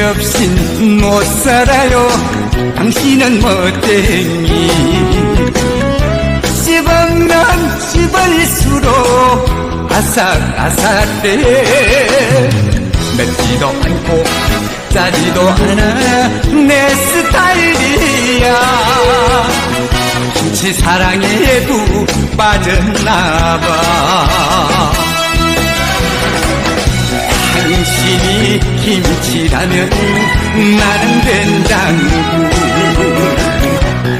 없인 못 살아요. 당신은 멋쟁이. 씹으면 씹을수록 아삭아삭해. 맵지도 않고 짜지도 않아 내 스타일이야. 김치 사랑에도 빠졌나봐. 당신이 김치 라면 나는 된장국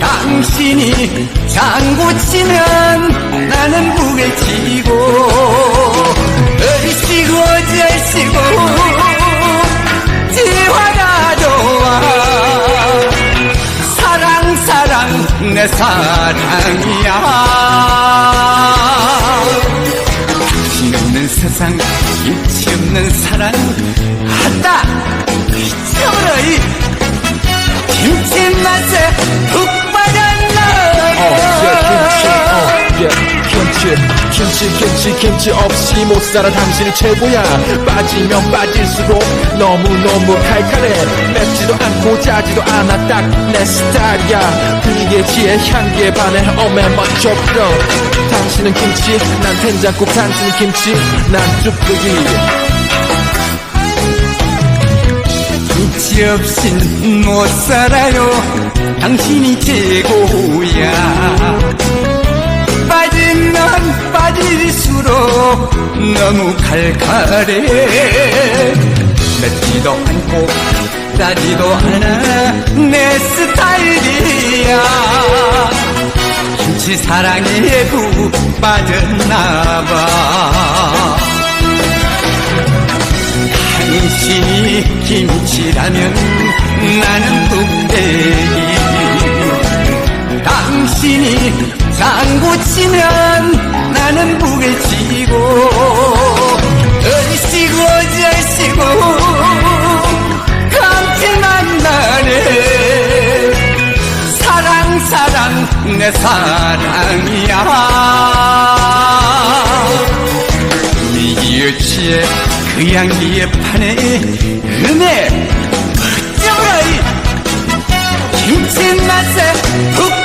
당신이 장구 치면 나는 무게 치고 얼씨구 절씨구 지화가 좋아 사랑 사랑 내 사랑이야 세상 김치 없는 사랑. 한다! 미쳐버려 이 김치 맛에 김치, 김치, 김치, 없이 못 살아 당신이 최고야. 빠지면 빠질수록 너무너무 칼칼해. 맵지도 않고 짜지도 않아 딱 내 스타일이야. 분위기에 취해 향기에 반해 어메 멋져 보여. 당신은 김치, 난 된장국, 당신은 김치, 난 쭈꾸기. 김치 없인 못 살아요 당신이 최고야 너무 칼칼해. 맵지도 않고 짜지도 않아 내 스타일이야. 김치 사랑에도 빠졌나봐. 당신이 김치라면 나는 뚝배기. 당신이 장구 치면 나는 무게치고 얼씨구 절씨구 감칠만 나네. 사랑 사랑 내 사랑이야. 취해 그 향기에 판에 음에 어쩌라이 김치 맛에 푹